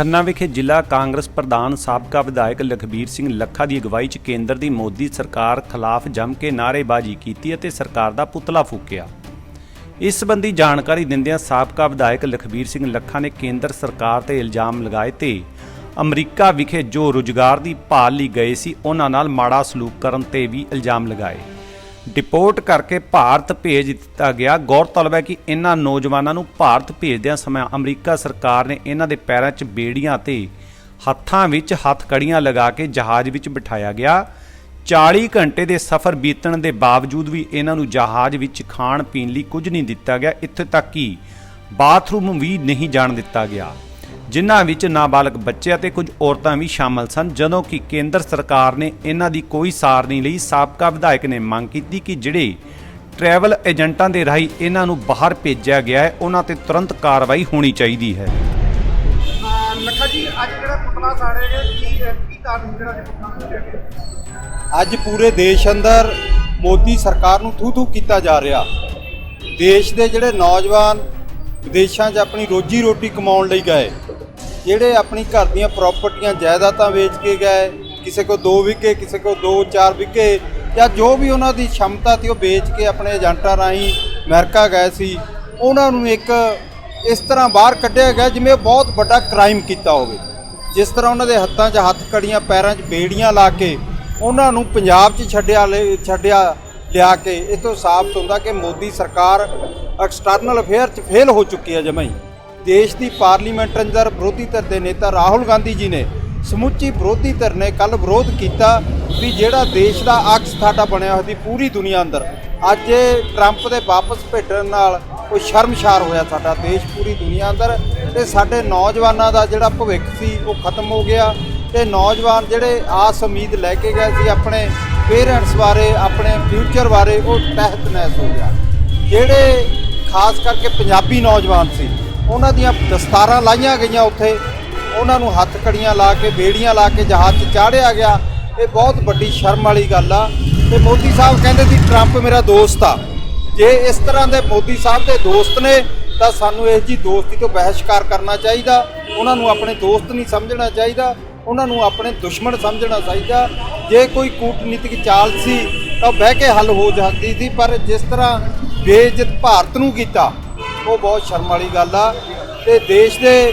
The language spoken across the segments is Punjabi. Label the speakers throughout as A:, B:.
A: ਖੰਨਾ ਵਿਖੇ ਜ਼ਿਲ੍ਹਾ ਕਾਂਗਰਸ ਪ੍ਰਧਾਨ ਸਾਬਕਾ ਵਿਧਾਇਕ ਲਖਬੀਰ ਸਿੰਘ ਲੱਖਾ ਦੀ ਅਗਵਾਈ 'ਚ ਕੇਂਦਰ ਦੀ ਮੋਦੀ ਸਰਕਾਰ ਖਿਲਾਫ ਜੰਮ ਕੇ ਨਾਅਰੇਬਾਜ਼ੀ ਕੀਤੀ ਅਤੇ ਸਰਕਾਰ ਦਾ ਪੁਤਲਾ ਫੂਕਿਆ। ਇਸ ਸੰਬੰਧੀ ਜਾਣਕਾਰੀ ਦਿੰਦਿਆਂ ਸਾਬਕਾ ਵਿਧਾਇਕ ਲਖਬੀਰ ਸਿੰਘ ਲੱਖਾ ਨੇ ਕੇਂਦਰ ਸਰਕਾਰ ਤੇ ਇਲਜ਼ਾਮ ਲਗਾਏ ਤੇ ਅਮਰੀਕਾ ਵਿਖੇ ਜੋ ਰੁਜ਼ਗਾਰ ਦੀ ਭਾਲ ਲਈ ਗਏ ਸੀ, ਉਹਨਾਂ ਨਾਲ ਮਾੜਾ ਸਲੂਕ ਕਰਨ ਤੇ ਵੀ ਇਲਜ਼ਾਮ ਲਗਾਏ। ਡਿਪੋਰਟ ਕਰਕੇ ਭਾਰਤ ਭੇਜ ਦਿੱਤਾ ਗਿਆ। ਗੌਰਤਲਬ ਹੈ ਕਿ ਇਹਨਾਂ ਨੌਜਵਾਨਾਂ ਨੂੰ ਭਾਰਤ ਭੇਜਦਿਆਂ ਸਮੇਂ ਅਮਰੀਕਾ ਸਰਕਾਰ ਨੇ ਇਹਨਾਂ ਦੇ ਪੈਰਾਂ 'ਚ ਬੇੜੀਆਂ ਤੇ ਹੱਥਾਂ ਵਿੱਚ ਹੱਥ ਕੜੀਆਂ ਲਗਾ ਕੇ ਜਹਾਜ਼ ਵਿੱਚ ਬਿਠਾਇਆ ਗਿਆ। 40 ਘੰਟੇ ਦੇ ਸਫ਼ਰ ਬੀਤਣ ਦੇ ਬਾਵਜੂਦ ਵੀ ਇਹਨਾਂ ਨੂੰ ਜਹਾਜ਼ ਵਿੱਚ ਖਾਣ ਪੀਣ ਲਈ ਕੁਝ ਨਹੀਂ ਦਿੱਤਾ ਗਿਆ। ਇੱਥੇ ਤੱਕ ਕਿ ਬਾਥਰੂਮ ਵੀ ਨਹੀਂ ਜਾਣ ਦਿੱਤਾ ਗਿਆ। ਜਿਨ੍ਹਾਂ ਵਿੱਚ ਨਾਬਾਲਗ ਬੱਚੇ ਅਤੇ ਕੁਝ ਔਰਤਾਂ ਵੀ ਸ਼ਾਮਲ ਸਨ ਜਦੋਂ ਕਿ ਕੇਂਦਰ ਸਰਕਾਰ ਨੇ ਇਹਨਾਂ ਦੀ ਕੋਈ ਸਾਰ ਨਹੀਂ ਲਈ ਸਾਬਕਾ ਵਿਧਾਇਕ ਨੇ ਮੰਗ ਕੀਤੀ ਕਿ ਜਿਹੜੇ ਟਰੈਵਲ ਏਜੰਟਾਂ ਦੇ ਰਾਹੀਂ ਇਹਨਾਂ ਨੂੰ ਬਾਹਰ ਭੇਜਿਆ ਗਿਆ ਹੈ ਉਹਨਾਂ ਤੇ ਤੁਰੰਤ ਕਾਰਵਾਈ ਹੋਣੀ ਚਾਹੀਦੀ ਹੈ।
B: ਅਹ ਲੱਖਾ ਜੀ ਅੱਜ ਜਿਹੜਾ ਪੁਤਲਾ ਸਾੜੇ ਗਏ ਕੀ ਕੀ ਕਾਰਨ ਜਿਹੜਾ ਅੱਜ ਪੁਤਲਾ ਸਾੜਿਆ ਗਿਆ?
C: ਅੱਜ ਪੂਰੇ ਦੇਸ਼ ਅੰਦਰ ਮੋਦੀ ਸਰਕਾਰ ਨੂੰ ਥੂ ਥੂ ਕੀਤਾ ਜਾ ਰਿਹਾ। ਦੇਸ਼ ਦੇ ਜਿਹੜੇ ਨੌਜਵਾਨ ਵਿਦੇਸ਼ਾਂ 'ਚ ਆਪਣੀ ਰੋਜੀ ਰੋਟੀ ਕਮਾਉਣ ਲਈ ਗਏ ਜਿਹੜੇ ਆਪਣੀ ਘਰ ਦੀਆਂ ਪ੍ਰਾਪਰਟੀਆਂ ਜਾਇਦਾਦਾਂ ਵੇਚ ਕੇ ਗਏ, ਕਿਸੇ ਕੋ 2 ਵਿਕੇ, ਕਿਸੇ ਕੋ 2-4 ਵਿਕੇ ਜਾਂ ਜੋ ਵੀ ਉਹਨਾਂ ਦੀ ਸ਼ਮਤਾ ਸੀ ਉਹ ਵੇਚ ਕੇ ਆਪਣੇ ਏਜੰਟਾਂ ਰਾਹੀਂ ਅਮਰੀਕਾ ਗਏ ਸੀ, ਉਹਨਾਂ ਨੂੰ ਇੱਕ ਇਸ ਤਰ੍ਹਾਂ ਬਾਹਰ ਕੱਢਿਆ ਗਿਆ ਜਿਵੇਂ ਬਹੁਤ ਵੱਡਾ ਕ੍ਰਾਈਮ ਕੀਤਾ ਹੋਵੇ। ਜਿਸ ਤਰ੍ਹਾਂ ਉਹਨਾਂ ਦੇ ਹੱਥਾਂ 'ਚ ਹੱਥ ਕੜੀਆਂ, ਪੈਰਾਂ 'ਚ ਬੇੜੀਆਂ ਲਾ ਕੇ ਉਹਨਾਂ ਨੂੰ ਪੰਜਾਬ 'ਚ ਛੱਡਿਆ ਲੈ- ਛੱਡਿਆ ਲਿਆ ਕੇ, ਇਹ ਤੋਂ ਸਾਫ਼ ਹੁੰਦਾ ਕਿ ਮੋਦੀ ਸਰਕਾਰ ਐਕਸਟਰਨਲ ਅਫੇਅਰ 'ਚ ਫੇਲ ਹੋ ਚੁੱਕੀ ਹੈ ਜਮਾਈ। ਦੇਸ਼ ਦੀ ਪਾਰਲੀਮੈਂਟ ਅੰਦਰ ਵਿਰੋਧੀ ਧਿਰ ਦੇ ਨੇਤਾ ਰਾਹੁਲ ਗਾਂਧੀ ਜੀ ਨੇ ਸਮੁੱਚੀ ਵਿਰੋਧੀ ਧਿਰ ਨੇ ਕੱਲ ਵਿਰੋਧ ਕੀਤਾ ਵੀ ਜਿਹੜਾ ਦੇਸ਼ ਦਾ ਅਕਸ ਸਾਡਾ ਬਣਿਆ ਹੋਇਆ ਸੀ ਪੂਰੀ ਦੁਨੀਆ ਅੰਦਰ, ਅੱਜ ਇਹ ਟਰੰਪ ਦੇ ਵਾਪਸ ਭੇਜਣ ਨਾਲ ਉਹ ਸ਼ਰਮਸ਼ਾਰ ਹੋਇਆ ਸਾਡਾ ਦੇਸ਼ ਪੂਰੀ ਦੁਨੀਆ ਅੰਦਰ ਤੇ ਸਾਡੇ ਨੌਜਵਾਨਾਂ ਦਾ ਜਿਹੜਾ ਭਵਿੱਖ ਸੀ ਉਹ ਖਤਮ ਹੋ ਗਿਆ ਤੇ ਨੌਜਵਾਨ ਜਿਹੜੇ ਆਸ ਉਮੀਦ ਲੈ ਕੇ ਗਏ ਸੀ ਆਪਣੇ ਪੇਰੈਂਟਸ ਬਾਰੇ, ਆਪਣੇ ਫਿਊਚਰ ਬਾਰੇ ਉਹ ਤਹਿਤ ਨਹਿਸ ਹੋ ਗਿਆ ਜਿਹੜੇ ਖਾਸ ਕਰਕੇ ਪੰਜਾਬੀ ਨੌਜਵਾਨ ਸੀ ਉਹਨਾਂ ਦੀਆਂ ਦਸਤਾਰਾਂ ਲਾਈਆਂ ਗਈਆਂ ਉੱਥੇ। ਉਹਨਾਂ ਨੂੰ ਹੱਥ ਕੜੀਆਂ ਲਾ ਕੇ, ਬੇੜੀਆਂ ਲਾ ਕੇ ਜਹਾਜ਼ 'ਚ ਚਾੜਿਆ ਗਿਆ। ਇਹ ਬਹੁਤ ਵੱਡੀ ਸ਼ਰਮ ਵਾਲੀ ਗੱਲ ਆ। ਤੇ ਮੋਦੀ ਸਾਹਿਬ ਕਹਿੰਦੇ ਸੀ ਟਰੰਪ ਮੇਰਾ ਦੋਸਤ ਆ। ਜੇ ਇਸ ਤਰ੍ਹਾਂ ਦੇ ਮੋਦੀ ਸਾਹਿਬ ਦੇ ਦੋਸਤ ਨੇ, ਤਾਂ ਸਾਨੂੰ ਇਸ ਜੀ ਦੋਸਤੀ ਤੋਂ ਬਹਿਸ਼ਕਾਰ ਕਰਨਾ ਚਾਹੀਦਾ। ਉਹਨਾਂ ਨੂੰ ਆਪਣੇ ਦੋਸਤ ਨਹੀਂ ਸਮਝਣਾ ਚਾਹੀਦਾ। ਉਹਨਾਂ ਨੂੰ ਆਪਣੇ ਦੁਸ਼ਮਣ ਸਮਝਣਾ ਚਾਹੀਦਾ। ਜੇ ਕੋਈ ਕੂਟਨੀਤਿਕ ਚਾਲ ਸੀ, ਤਾਂ ਬਹਿ ਕੇ ਹੱਲ ਹੋ ਜਾਂਦੀ ਸੀ। ਪਰ ਜਿਸ ਤਰ੍ਹਾਂ ਬੇਇੱਜ਼ਤ ਭਾਰਤ ਨੂੰ ਕੀਤਾ ਉਹ ਬਹੁਤ ਸ਼ਰਮ ਵਾਲੀ ਗੱਲ ਆ। ਤੇ ਦੇਸ਼ ਦੇ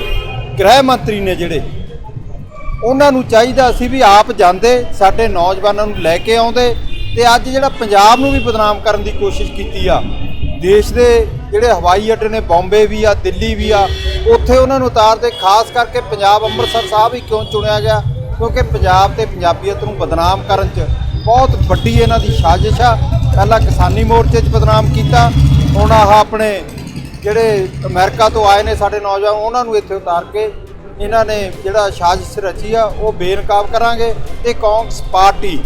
C: ਗ੍ਰਹਿ ਮੰਤਰੀ ਨੇ ਜਿਹੜੇ, ਉਹਨਾਂ ਨੂੰ ਚਾਹੀਦਾ ਸੀ ਵੀ ਆਪ ਜਾਂਦੇ, ਸਾਡੇ ਨੌਜਵਾਨਾਂ ਨੂੰ ਲੈ ਕੇ ਆਉਂਦੇ। ਤੇ ਅੱਜ ਜਿਹੜਾ ਪੰਜਾਬ ਨੂੰ ਵੀ ਬਦਨਾਮ ਕਰਨ ਦੀ ਕੋਸ਼ਿਸ਼ ਕੀਤੀ ਆ, ਦੇਸ਼ ਦੇ ਜਿਹੜੇ ਹਵਾਈ ਅੱਡੇ ਨੇ, ਬੰਬੇ ਵੀ ਆ, ਦਿੱਲੀ ਵੀ ਆ, ਉੱਥੇ ਉਹਨਾਂ ਨੂੰ ਉਤਾਰਦੇ, ਖਾਸ ਕਰਕੇ ਪੰਜਾਬ ਅੰਮ੍ਰਿਤਸਰ ਸਾਹਿਬ ਹੀ ਕਿਉਂ ਚੁਣਿਆ ਗਿਆ? ਕਿਉਂਕਿ ਪੰਜਾਬ ਤੇ ਪੰਜਾਬੀਅਤ ਨੂੰ ਬਦਨਾਮ ਕਰਨ 'ਚ ਬਹੁਤ ਵੱਡੀ ਇਹਨਾਂ ਦੀ ਸਾਜ਼ਿਸ਼ ਆ। ਪਹਿਲਾਂ ਕਿਸਾਨੀ ਮੋਰਚੇ 'ਚ ਬਦਨਾਮ ਕੀਤਾ, ਹੁਣ ਆਹ ਆਪਣੇ ਜਿਹੜੇ ਅਮਰੀਕਾ ਤੋਂ ਆਏ ਨੇ ਸਾਡੇ ਨੌਜਵਾਨ, ਉਹਨਾਂ ਨੂੰ ਇੱਥੇ ਉਤਾਰ ਕੇ ਇਹਨਾਂ ਨੇ ਜਿਹੜਾ ਸਾਜ਼ਿਸ਼ ਰਚੀ ਆ, ਉਹ ਬੇਨਕਾਬ ਕਰਾਂਗੇ। ਤੇ ਕਾਂਗਰਸ ਪਾਰਟੀ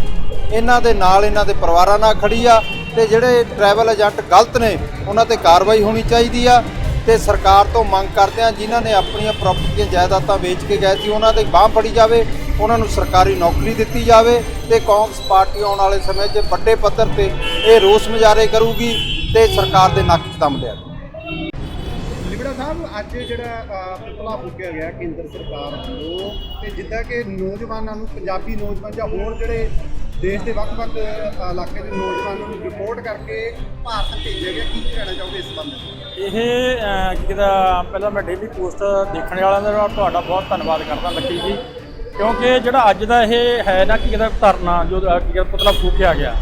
C: ਇਹਨਾਂ ਦੇ ਨਾਲ ਇਹਨਾਂ ਦੇ ਪਰਿਵਾਰਾਂ ਨਾਲ ਖੜੀ ਆ ਤੇ ਜਿਹੜੇ ਟਰੈਵਲ ਏਜੰਟ ਗਲਤ ਨੇ, ਉਹਨਾਂ ਤੇ ਕਾਰਵਾਈ ਹੋਣੀ ਚਾਹੀਦੀ ਆ ਤੇ ਸਰਕਾਰ ਤੋਂ ਮੰਗ ਕਰਦੇ ਆ, ਜਿਨ੍ਹਾਂ ਨੇ ਆਪਣੀਆਂ ਪ੍ਰਾਪਰਟੀਆਂ, ਜਾਇਦਾਦਾਂ ਵੇਚ ਕੇ ਗਏ ਸੀ, ਉਹਨਾਂ ਦੇ ਬਾਹ ਫੜੀ ਜਾਵੇ, ਉਹਨਾਂ ਨੂੰ ਸਰਕਾਰੀ ਨੌਕਰੀ ਦਿੱਤੀ ਜਾਵੇ ਤੇ ਕਾਂਗਰਸ ਪਾਰਟੀ ਆਉਣ ਵਾਲੇ ਸਮੇਂ 'ਚ ਵੱਡੇ ਪੱਧਰ ਤੇ ਇਹ ਰੋਸ ਮੁਜ਼ਾਹਰੇ ਕਰੂਗੀ ਤੇ ਸਰਕਾਰ ਦੇ ਨੱਕ 'ਚ ਦਮ ਲਿਆ
B: ਲਿਬੜਾ ਸਾਹਿਬ ਅੱਜ ਜਿਹੜਾ ਪੁਤਲਾ ਫੂਕਿਆ ਗਿਆ ਕੇਂਦਰ ਸਰਕਾਰ ਵੱਲੋਂ ਤੇ ਜਿੱਦਾਂ ਕਿ ਨੌਜਵਾਨਾਂ ਨੂੰ ਪੰਜਾਬੀ ਨੌਜਵਾਨ ਜਾਂ ਹੋਰ ਜਿਹੜੇ ਦੇਸ਼ ਦੇ ਵੱਖ-ਵੱਖ ਇਲਾਕੇ ਦੇ ਨੌਜਵਾਨਾਂ ਨੂੰ ਰਿਪੋਰਟ ਕਰਕੇ ਭਾਰਤ ਭੇਜਿਆ ਗਿਆ ਕੀ ਕਹਿਣਾ ਚਾਹੋਗੇ ਇਸ ਸੰਬੰਧ
D: ਇਹ ਅਹ, ਪਹਿਲਾਂ ਮੈਂ ਡੇਲੀ ਪੋਸਟ ਦੇਖਣ ਵਾਲਿਆਂ ਦਾ ਤੁਹਾਡਾ ਬਹੁਤ ਧੰਨਵਾਦ ਕਰਦਾ ਲੱਕੀ ਜੀ ਕਿਉਂਕਿ ਜਿਹੜਾ ਅੱਜ ਦਾ ਇਹ ਹੈ ਨਾ ਕੀ ਕਹਿੰਦਾ ਧਰਨਾ ਜੋ ਅਹ, ਪੁਤਲਾ ਫੂਕਿਆ ਗਿਆ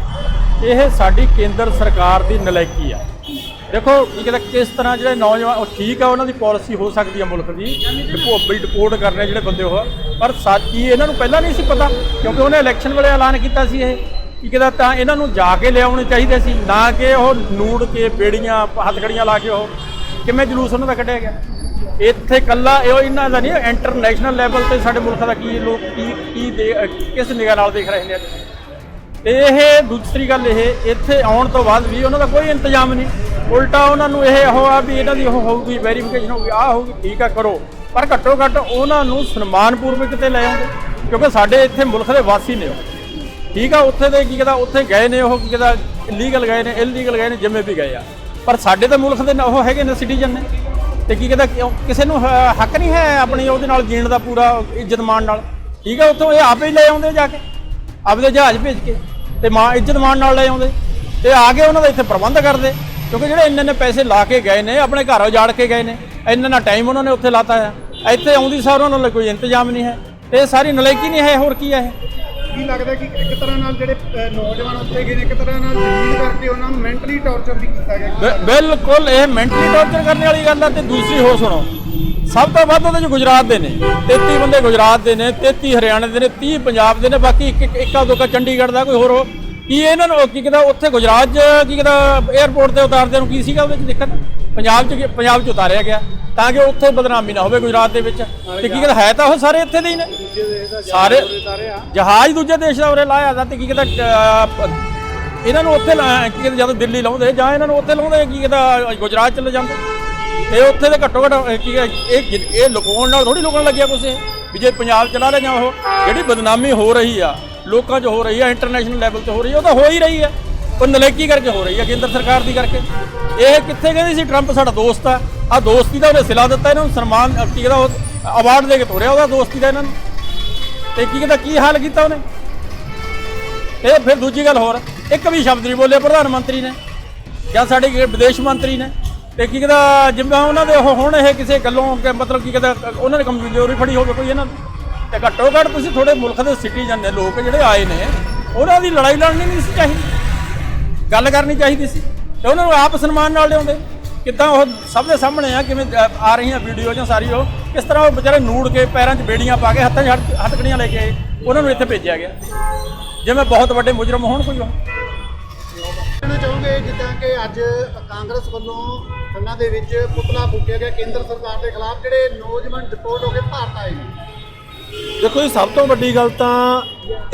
D: ਇਹ ਸਾਡੀ ਕੇਂਦਰ ਸਰਕਾਰ ਦੀ ਨਲਾਇਕੀ ਆ। ਦੇਖੋ ਕੀ ਕਹਿੰਦਾ ਕਿਸ ਤਰ੍ਹਾਂ ਜਿਹੜੇ ਨੌਜਵਾਨ, ਉਹ ਠੀਕ ਆ, ਉਹਨਾਂ ਦੀ ਪਾਲਿਸੀ ਹੋ ਸਕਦੀ ਆ ਮੁਲਕ ਦੀ। ਡਿਪੋ ਡਿਪੋਰਟ ਕਰ ਰਹੇ ਜਿਹੜੇ ਬੰਦੇ ਉਹ। ਪਰ ਸਾਚੀ ਇਹਨਾਂ ਨੂੰ ਪਹਿਲਾਂ ਨਹੀਂ ਸੀ ਪਤਾ, ਕਿਉਂਕਿ ਉਹਨੇ ਇਲੈਕਸ਼ਨ ਵੇਲੇ ਐਲਾਨ ਕੀਤਾ ਸੀ ਇਹ। ਕੀ ਕਹਿੰਦਾ ਤਾਂ ਇਹਨਾਂ ਨੂੰ ਜਾ ਕੇ ਲਿਆਉਣੇ ਚਾਹੀਦੇ ਸੀ, ਨਾ ਕਿ ਉਹ ਨੂੜ ਕੇ ਬੇੜੀਆਂ ਹੱਥਕੜੀਆਂ ਲਾ ਕੇ ਉਹ ਕਿਵੇਂ ਜਲੂਸ ਉਹਨਾਂ ਦਾ ਕੱਢਿਆ ਗਿਆ। ਇੱਥੇ ਕੱਲਾ ਇਹ ਇਹਨਾਂ ਦਾ ਨਹੀਂ ਇੰਟਰਨੈਸ਼ਨਲ ਲੈਵਲ ਤੇ ਸਾਡੇ ਮੁਲਕ ਦਾ ਕੀ ਲੋਕ, ਕੀ ਕੀ ਦੇ, ਕਿਸ ਨਿਗਾਹ ਨਾਲ ਦੇਖ ਰਹੇ ਨੇ। ਅੱਜ ਇਹ ਦੂਸਰੀ ਗੱਲ ਇਹ, ਇੱਥੇ ਆਉਣ ਤੋਂ ਬਾਅਦ ਵੀ ਉਹਨਾਂ ਦਾ ਕੋਈ ਇੰਤਜ਼ਾਮ ਨਹੀਂ। ਉਲਟਾ ਉਹਨਾਂ ਨੂੰ ਇਹ ਉਹ ਆ ਵੀ ਇਹਨਾਂ ਦੀ ਉਹ ਹੋਊਗੀ ਵੈਰੀਫਿਕੇਸ਼ਨ ਹੋਊਗੀ ਆ ਹੋਊਗੀ, ਠੀਕ ਆ, ਕਰੋ। ਪਰ ਘੱਟੋ ਘੱਟ ਉਹਨਾਂ ਨੂੰ ਸਨਮਾਨਪੂਰਵਕ ਤੇ ਲੈ ਆਉਂਦੇ, ਕਿਉਂਕਿ ਸਾਡੇ ਇੱਥੇ ਮੁਲਕ ਦੇ ਵਾਸੀ ਨੇ ਉਹ। ਠੀਕ ਆ, ਉੱਥੇ ਦੇ ਕੀ ਕਹਿੰਦਾ, ਉੱਥੇ ਗਏ ਨੇ ਉਹ, ਕੀ ਕਹਿੰਦਾ ਲੀਗਲ ਗਏ ਨੇ ਇਲੀਗਲ ਗਏ ਨੇ, ਜਿਵੇਂ ਵੀ ਗਏ ਆ। ਪਰ ਸਾਡੇ ਤਾਂ ਮੁਲਕ ਦੇ ਉਹ ਹੈਗੇ ਨੇ ਸਿਟੀਜ਼ਨ ਨੇ। ਤੇ ਕੀ ਕਹਿੰਦਾ, ਕਿਉਂ- ਕਿਸੇ ਨੂੰ ਹੱਕ ਨਹੀਂ ਹੈ ਆਪਣੀ ਉਹਦੇ ਨਾਲ ਜੀਣ ਦਾ ਪੂਰਾ ਇੱਜ਼ਤ ਮਾਣ ਨਾਲ। ਠੀਕ ਆ, ਉੱਥੋਂ ਇਹ ਆਪੇ ਹੀ ਲੈ ਆਉਂਦੇ ਜਾ ਕੇ, ਆਪਦੇ ਜਹਾਜ਼ ਭੇਜ ਕੇ, ਤੇ ਮਾਂ ਇੱਜ਼ਤ ਮਾਣ ਨਾਲ ਲੈ ਆਉਂਦੇ। ਤੇ ਆ ਕੇ ਉਹਨਾਂ ਦਾ ਇੱਥੇ ਪ੍ਰਬੰਧ ਕਰਦੇ। ਕਿਉਂਕਿ ਜਿਹੜੇ ਇੰਨੇ ਨੇ ਪੈਸੇ ਲਾ ਕੇ ਗਏ ਨੇ ਆਪਣੇ ਘਰ ਉਜਾੜ ਕੇ ਗਏ ਨੇ ਇੰਨਾ ਨਾ ਟਾਈਮ ਉਹਨਾਂ ਨੇ ਉੱਥੇ ਲਾਤਾ ਹੈ ਇੱਥੇ ਆਉਂਦੀ ਸਾਰ ਉਹਨਾਂ ਲਈ ਕੋਈ ਇੰਤਜ਼ਾਮ ਨਹੀਂ ਹੈ। ਇਹ ਸਾਰੀ ਨਲਾਇਕੀ ਨਹੀਂ ਹੈ ਹੋਰ ਕੀ ਹੈ
B: ਕੀ ਲੱਗਦਾ ਕਿ ਇੱਕ ਤਰ੍ਹਾਂ ਨਾਲ ਜਿਹੜੇ ਨੌਜਵਾਨ ਉੱਥੇ ਗਏ ਨੇ ਇੱਕ ਤਰ੍ਹਾਂ ਨਾਲ ਜ਼ਮੀਨ ਕਰਕੇ ਉਹਨਾਂ ਨੂੰ ਮੈਂਟਲੀ ਟੌਰਚਰ ਵੀ ਕੀਤਾ ਗਿਆ।
D: ਬਿਲਕੁਲ ਇਹ ਮੈਂਟਲੀ ਟੌਰਚਰ ਕਰਨ ਵਾਲੀ ਗੱਲ ਹੈ ਤੇ ਦੂਸਰੀ ਹੋ ਸੁਣੋ। ਸਭ ਤੋਂ ਵੱਧ ਉਹਦੇ ਚ ਗੁਜਰਾਤ ਦੇ ਨੇ। 33 ਬੰਦੇ ਗੁਜਰਾਤ ਦੇ ਨੇ 33 ਹਰਿਆਣੇ ਦੇ ਨੇ 30 ਪੰਜਾਬ ਦੇ ਨੇ ਬਾਕੀ ਇੱਕ ਇੱਕ ਇੱਕਾ ਦੋਕਾ ਚੰਡੀਗੜ੍ਹ ਦਾ ਕੋਈ ਹੋਰ ਕੀ ਇਹਨਾਂ ਨੂੰ ਕੀ ਕਹਿੰਦਾ ਉੱਥੇ ਗੁਜਰਾਤ 'ਚ ਕੀ ਕਹਿੰਦਾ 에ਅਰਪੋਰਟ ਤੇ ਉਤਾਰਦੇ ਨੂੰ ਕੀ ਸੀਗਾ ਉਹਦੇ ਚ ਦਿੱਕਤ? ਪੰਜਾਬ 'ਚ ਪੰਜਾਬ 'ਚ ਉਤਾਰਿਆ ਗਿਆ। ਤਾਂ ਕਿ ਉੱਥੇ ਬਦਨਾਮੀ ਨਾ ਹੋਵੇ ਗੁਜਰਾਤ ਦੇ ਵਿੱਚ। ਤੇ ਕੀ ਕਹਿੰਦਾ ਹੈ ਤਾਂ ਉਹ ਸਾਰੇ ਇੱਥੇ ਦੇ ਹੀ ਨੇ। ਸਾਰੇ ਜਹਾਜ਼ ਦੂਜੇ ਦੇਸ਼ ਦਾ ਉਰੇ ਲਾਇਆ ਦਾ ਤੇ ਕੀ ਕਹਿੰਦਾ ਇਹਨਾਂ ਨੂੰ ਉੱਥੇ ਲਾ- ਕੀ ਕਹਿੰਦੇ ਜਦੋਂ ਦਿੱਲੀ ਲਾਉਂਦੇ ਜਾਂ ਇਹਨਾਂ ਨੂੰ ਉੱਥੇ ਲਾਉਂਦੇ ਕੀ ਕਹਿੰਦਾ ਗੁਜਰਾਤ ਚਲੇ ਜਾਂਦੇ। ਇਹ ਉੱਥੇ ਦੇ ਘੱਟੋ ਘੱਟ ਕੀ ਇਹ ਇਹ ਲੁਕਾਉਣ ਨਾਲ ਥੋੜੀ ਲੋਕਾਂ ਲੱਗਿਆ ਕੁਛ ਵੀ ਜੇ ਪੰਜਾਬ ਚਲਾ ਲੈ ਜਾਂ ਉਹ ਜਿਹੜੀ ਬਦਨਾਮੀ ਹੋ ਰਹੀ ਆ ਲੋਕਾਂ 'ਚ ਹੋ ਰਹੀ ਹੈ ਇੰਟਰਨੈਸ਼ਨਲ ਲੈਵਲ 'ਤੇ ਹੋ ਰਹੀ ਹੈ, ਉਹ ਤਾਂ ਹੋ ਹੀ ਰਹੀ ਹੈ। ਉਹ ਨਲੇਕੀ ਕਰਕੇ ਹੋ ਰਹੀ ਹੈ, ਕੇਂਦਰ ਸਰਕਾਰ ਦੀ ਕਰਕੇ। ਇਹ ਕਿੱਥੇ ਕਹਿੰਦੇ ਸੀ ਟਰੰਪ ਸਾਡਾ ਦੋਸਤ ਆ। ਆ ਦੋਸਤੀ ਦਾ ਉਹਨੇ ਸਿਲਾ ਦਿੱਤਾ, ਇਹਨਾਂ ਨੂੰ ਸਨਮਾਨ ਕੀ ਕਹਿੰਦਾ, ਉਹ ਅਵਾਰਡ ਦੇ ਕੇ ਤੋਰਿਆ ਉਹਦਾ ਦੋਸਤੀ ਦਾ ਇਹਨਾਂ ਨੂੰ। ਤੇ ਕੀ ਕਹਿੰਦਾ, ਕੀ ਹਾਲ ਕੀਤਾ ਉਹਨੇ? ਇਹ ਫਿਰ ਦੂਜੀ ਗੱਲ ਹੋਰ, ਇੱਕ ਵੀ ਸ਼ਬਦ ਨਹੀਂ ਬੋਲੇ ਪ੍ਰਧਾਨ ਮੰਤਰੀ ਨੇ, ਜਾਂ ਸਾਡੇ ਵਿਦੇਸ਼ ਮੰਤਰੀ ਨੇ। ਤੇ ਕੀ ਕਹਿੰਦਾ ਜਿਵੇਂ ਉਹਨਾਂ ਦੇ ਉਹ ਹੁਣ ਇਹ ਕਿਸੇ ਗੱਲੋਂ ਮਤਲਬ ਕੀ ਕਹਿੰਦਾ, ਉਹਨਾਂ ਨੇ ਕਮਜ਼ੋਰੀ ਫੜੀ ਹੋਵੇ ਕੋਈ ਇਹਨਾਂ ਦੀ। ਤੇ ਘੱਟੋ ਘੱਟ ਤੁਸੀਂ ਥੋੜੇ ਮੁਲਕ ਦੇ ਸਿਟੀਜ਼ਨ ਨੇ, ਲੋਕ ਜਿਹੜੇ ਆਏ ਨੇ, ਉਹਨਾਂ ਦੀ ਲੜਾਈ ਲੜਨੀ ਨਹੀਂ ਸੀ ਚਾਹੀਦੀ। ਗੱਲ ਕਰਨੀ ਚਾਹੀਦੀ ਸੀ। ਤੇ ਉਹਨਾਂ ਨੂੰ ਆਪ ਸਨਮਾਨ ਨਾਲ ਲਿਆਉਂਦੇ। ਕਿੱਦਾਂ ਉਹ ਸਭ ਦੇ ਸਾਹਮਣੇ ਆ, ਕਿਵੇਂ ਆ ਰਹੀਆਂ ਵੀਡੀਓ ਜਾਂ ਸਾਰੀ ਉਹ, ਕਿਸ ਤਰ੍ਹਾਂ ਉਹ ਵਿਚਾਰੇ ਨੂੜ ਕੇ ਪੈਰਾਂ 'ਚ ਬੇੜੀਆਂ ਪਾ ਕੇ ਹੱਥਾਂ 'ਚ ਹੱਥ- ਹੱਥਕੜੀਆਂ ਲੈ ਕੇ ਆਏ। ਉਹਨਾਂ ਨੂੰ ਇੱਥੇ ਭੇਜਿਆ ਗਿਆ। ਜਿਵੇਂ ਬਹੁਤ ਵੱਡੇ ਮੁਜਰਮ ਹੋਣ, ਕੋਈ ਉਹ
B: ਕਹਿਣਾ ਚਾਹੋਗੇ ਜਿੱਦਾਂ ਕਿ ਅੱਜ ਕਾਂਗਰਸ ਵੱਲੋਂ ਖੰਨਾ ਦੇ ਵਿੱਚ ਪੁਤਲਾ ਫੂਕਿਆ ਗਿਆ। ਕੇਂਦਰ ਸਰਕਾਰ ਦੇ ਖਿਲਾਫ ਜਿਹੜੇ ਨੌਜਵਾਨ ਡਿਪੋਰਟ ਹੋ ਕੇ ਭਾਰਤ ਆਏ ਨੇ।
E: ਦੇਖੋ ਜੀ, ਸਭ ਤੋਂ ਵੱਡੀ ਗੱਲ ਤਾਂ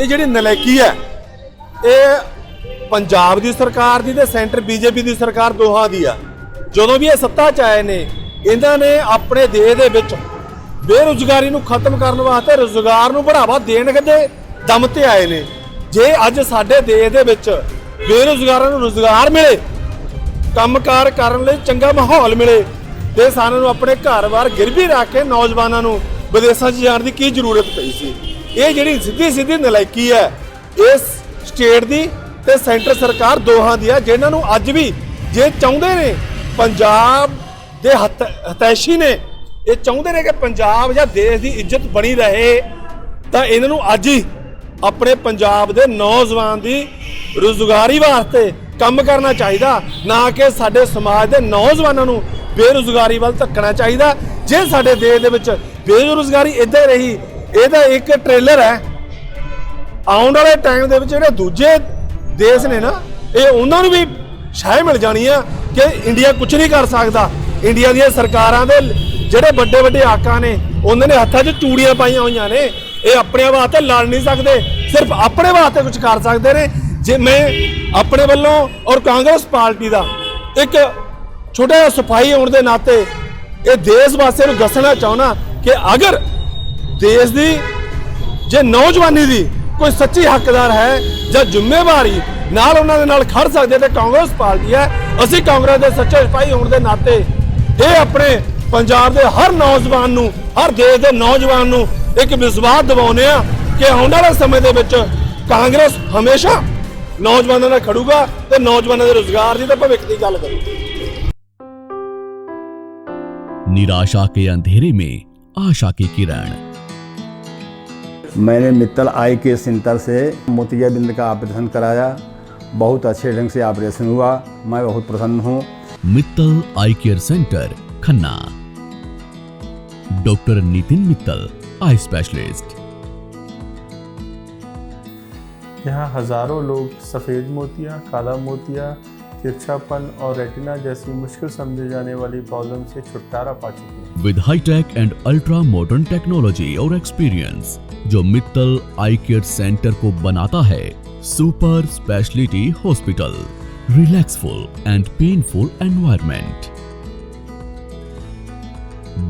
E: ਇਹ ਜਿਹੜੀ ਨਲਾਇਕੀ ਹੈ, ਇਹ ਪੰਜਾਬ ਦੀ ਸਰਕਾਰ ਦੀ ਤੇ ਸੈਂਟਰ ਬੀਜੇਪੀ ਦੀ ਸਰਕਾਰ ਦੋਹਾਂ ਦੀ ਆ। ਜਦੋਂ ਵੀ ਇਹ ਸੱਤਾ 'ਚ ਆਏ ਨੇ, ਇਹਨਾਂ ਨੇ ਆਪਣੇ ਦੇਸ਼ ਦੇ ਵਿੱਚ ਬੇਰੁਜ਼ਗਾਰੀ ਨੂੰ ਖਤਮ ਕਰਨ ਵਾਸਤੇ ਰੁਜ਼ਗਾਰ ਨੂੰ ਬੜਾਵਾ ਦੇਣ ਦੇ ਦਮ ਤੇ ਆਏ ਨੇ। ਜੇ ਅੱਜ ਸਾਡੇ ਦੇਸ਼ ਦੇ ਵਿੱਚ ਬੇਰੁਜ਼ਗਾਰਾਂ ਨੂੰ ਰੁਜ਼ਗਾਰ ਮਿਲੇ, ਕੰਮਕਾਰ ਕਰਨ ਲਈ ਚੰਗਾ ਮਾਹੌਲ ਮਿਲੇ, ਤੇ ਸਾਨੂੰ ਆਪਣੇ ਘਰ-ਬਾਰ ਗਿਰਵੀ ਰੱਖ ਕੇ ਨੌਜਵਾਨਾਂ ਨੂੰ ਵਿਦੇਸ਼ਾਂ 'ਚ ਜਾਣ ਦੀ ਕੀ ਜ਼ਰੂਰਤ ਪਈ ਸੀ? ਇਹ ਜਿਹੜੀ ਸਿੱਧੀ ਸਿੱਧੀ ਨਲਾਇਕੀ ਹੈ, ਇਸ ਸਟੇਟ ਦੀ ਤੇ ਸੈਂਟਰ ਸਰਕਾਰ ਦੋਹਾਂ ਦੀ ਹੈ, ਜਿਨ੍ਹਾਂ ਨੂੰ ਅੱਜ ਵੀ ਜੇ ਚਾਹੁੰਦੇ ਨੇ ਪੰਜਾਬ ਦੇ ਹਤ, ਹਤੈਸ਼ੀ ਨੇ ਇਹ ਚਾਹੁੰਦੇ ਨੇ ਕਿ ਪੰਜਾਬ ਜਾਂ ਦੇਸ਼ ਦੀ ਇੱਜ਼ਤ ਬਣੀ ਰਹੇ, ਤਾਂ ਇਹਨਾਂ ਨੂੰ ਅੱਜ ਹੀ ਆਪਣੇ ਪੰਜਾਬ ਦੇ ਨੌਜਵਾਨ ਦੀ ਰੁਜ਼ਗਾਰੀ ਵਾਸਤੇ ਕੰਮ ਕਰਨਾ ਚਾਹੀਦਾ, ਨਾ ਕਿ ਸਾਡੇ ਸਮਾਜ ਦੇ ਨੌਜਵਾਨਾਂ ਨੂੰ ਬੇਰੁਜ਼ਗਾਰੀ ਵੱਲ ਧੱਕਣਾ ਚਾਹੀਦਾ। ਜੇ ਸਾਡੇ ਦੇਸ਼ ਦੇ ਵਿੱਚ ਬੇਰੁਜ਼ਗਾਰੀ ਇੱਦਾਂ ਹੀ ਰਹੀ ਇਹਦਾ ਇੱਕ ਟ੍ਰੇਲਰ ਹੈ। ਆਉਣ ਵਾਲੇ ਟਾਈਮ ਦੇ ਵਿੱਚ ਜਿਹੜੇ ਦੂਜੇ ਦੇਸ਼ ਨੇ ਨਾ, ਇਹ ਉਹਨਾਂ ਨੂੰ ਵੀ ਸ਼ਾਇ ਮਿਲ ਜਾਣੀ ਆ ਕਿ ਇੰਡੀਆ ਕੁਝ ਨਹੀਂ ਕਰ ਸਕਦਾ। ਇੰਡੀਆ ਦੀਆਂ ਸਰਕਾਰਾਂ ਦੇ ਜਿਹੜੇ ਵੱਡੇ ਵੱਡੇ ਆਕਾ ਨੇ, ਉਹਨਾਂ ਨੇ ਹੱਥਾਂ 'ਚ ਚੂੜੀਆਂ ਪਾਈਆਂ ਹੋਈਆਂ ਨੇ। ਇਹ ਆਪਣੇ ਵਾਸਤੇ ਲੜ ਨਹੀਂ ਸਕਦੇ, ਸਿਰਫ ਆਪਣੇ ਵਾਸਤੇ ਕੁਝ ਕਰ ਸਕਦੇ ਨੇ। ਜੇ ਮੈਂ ਆਪਣੇ ਵੱਲੋਂ ਔਰ ਕਾਂਗਰਸ ਪਾਰਟੀ ਦਾ ਇੱਕ ਛੋਟਾ ਜਿਹਾ ਸਫ਼ਾਈ ਹੋਣ ਦੇ ਨਾਤੇ ਇਹ ਦੇਸ਼ ਵਾਸੀਆਂ ਨੂੰ ਦੱਸਣਾ ਚਾਹੁੰਦਾ ਕਿ ਅਗਰ ਦੇਸ਼ ਦੀ, ਜੇ ਨੌਜਵਾਨੀ ਦੀ ਕੋਈ ਸੱਚੀ ਹੱਕਦਾਰ ਹੈ ਜਾਂ ਜ਼ਿੰਮੇਵਾਰੀ ਨਾਲ ਉਹਨਾਂ ਦੇ ਨਾਲ ਖੜ ਸਕਦੇ ਤੇ ਕਾਂਗਰਸ ਪਾਰਟੀ ਹੈ, ਅਸੀਂ ਕਾਂਗਰਸ ਦੇ ਸੱਚੇ ਸਿਪਾਹੀ ਹੋਣ ਦੇ ਨਾਤੇ ਇਹ ਆਪਣੇ ਪੰਜਾਬ ਦੇ ਹਰ ਨੌਜਵਾਨ ਨੂੰ, ਹਰ ਦੇਸ਼ ਦੇ ਨੌਜਵਾਨ ਨੂੰ ਇੱਕ ਵਿਸ਼ਵਾਸ ਦਿਵਾਉਂਦੇ ਆ ਕਿ ਆਉਣ ਵਾਲੇ ਸਮੇਂ ਦੇ ਵਿੱਚ ਕਾਂਗਰਸ ਹਮੇਸ਼ਾ ਨੌਜਵਾਨਾਂ ਨਾਲ ਖੜੂਗਾ ਤੇ ਨੌਜਵਾਨਾਂ ਦੇ ਰੋਜ਼ਗਾਰ ਦੀ ਤੇ ਭਵਿੱਖ ਦੀ ਗੱਲ ਕਰੂਗਾ।
F: निराशा के अंधेरे में आशा की किरण।
G: मैंने मित्तल आई के सेंटर से मोतियाबिंद का ऑपरेशन कराया। बहुत अच्छे ढंग से ऑपरेशन हुआ। मैं बहुत प्रसन्न हूँ।
F: Mittal eye care centre Khanna. Doctor Nitin Mittal eye specialist.
H: यहाँ हज़ारों लोग सफ़ेद मोतिया काला मोतिया तिरछापन और रेटिना जैसी मुश्किल समझे जाने वाली प्रॉब्लम से छुटकारा पा चुके हैं।
F: With hi-tech and ultra modern technology और एक्सपीरियंस जो मित्तल आई केयर सेंटर को बनाता है, super speciality hospital, relaxful and painful environment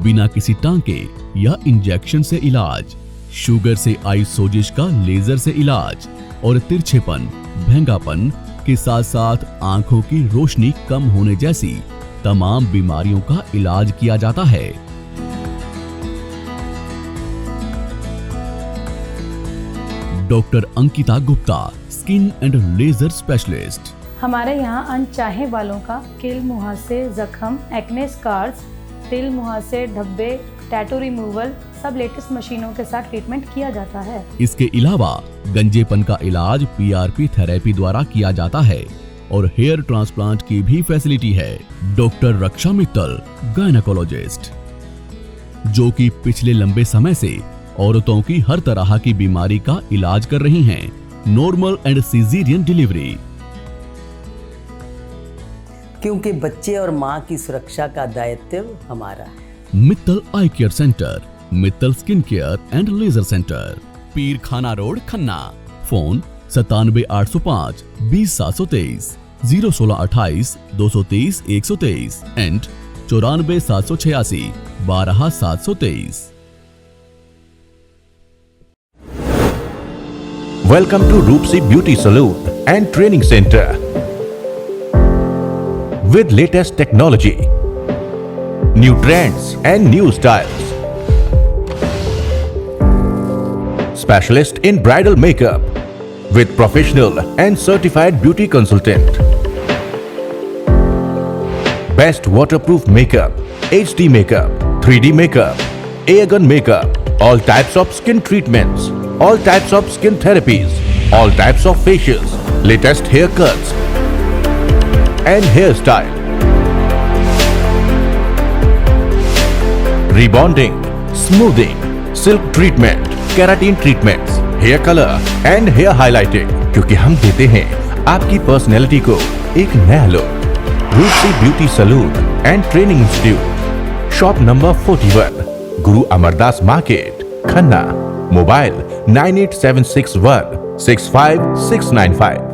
F: बिना किसी टांके या इंजेक्शन से इलाज शुगर से आई सोजिश का लेजर से इलाज और तिरछेपन, भंगापन के साथ साथ आँखों की रोशनी कम होने जैसी तमाम बीमारियों का इलाज किया जाता है। Doctor Ankita Gupta, skin and laser specialist.
I: हमारे यहाँ अनचाहे वालों का, किल मुहासे, जख्म, एक्ने स्कार्स तिल मुहासे, धब्बे टैटू रिमूवल सब लेटेस्ट मशीनों के साथ ट्रीटमेंट किया जाता है।
F: इसके अलावा गंजेपन का इलाज पीआरपी थेरेपी द्वारा किया जाता है और हेयर ट्रांसप्लांट की भी फैसिलिटी है। डॉक्टर रक्षा मित्तल गायनाकोलॉजिस्ट जो कि पिछले लंबे समय से औरतों की हर तरह की बीमारी का इलाज कर रही हैं। नॉर्मल एंड सीजीरियन डिलीवरी
J: क्योंकि बच्चे और माँ की सुरक्षा का दायित्व हमारा है।
F: Mittal eye care centre Mittal skin care and laser centre Peer Khana road Khanna. Phone सतानवे आठ सौ पाँच बीस सात सौ तेईस ज़ीरो सोलह अट्ठाईस दो सौ तेईस एक सौ तेईस एंड चौरानवे सात सौ छियासी बारह सात सौ तेईस।
K: Welcome to Roopsi beauty salon and training centre with latest technology, new trends and new styles. Specialist in bridal makeup with professional and certified beauty consultant. Best waterproof makeup, HD makeup, 3D makeup, airgun makeup, all types of skin treatments, all types of skin therapies, all types of facials, latest haircuts and hairstyle. Rebonding, smoothing, silk treatment, keratin treatments, hair color and hair highlighting. क्योंकि हम देते हैं आपकी पर्सनैलिटी को एक नया look Roopsi beauty salon and training institute shop number 41 Guru Amardas market Khanna mobile nine eight seven six one six five six nine five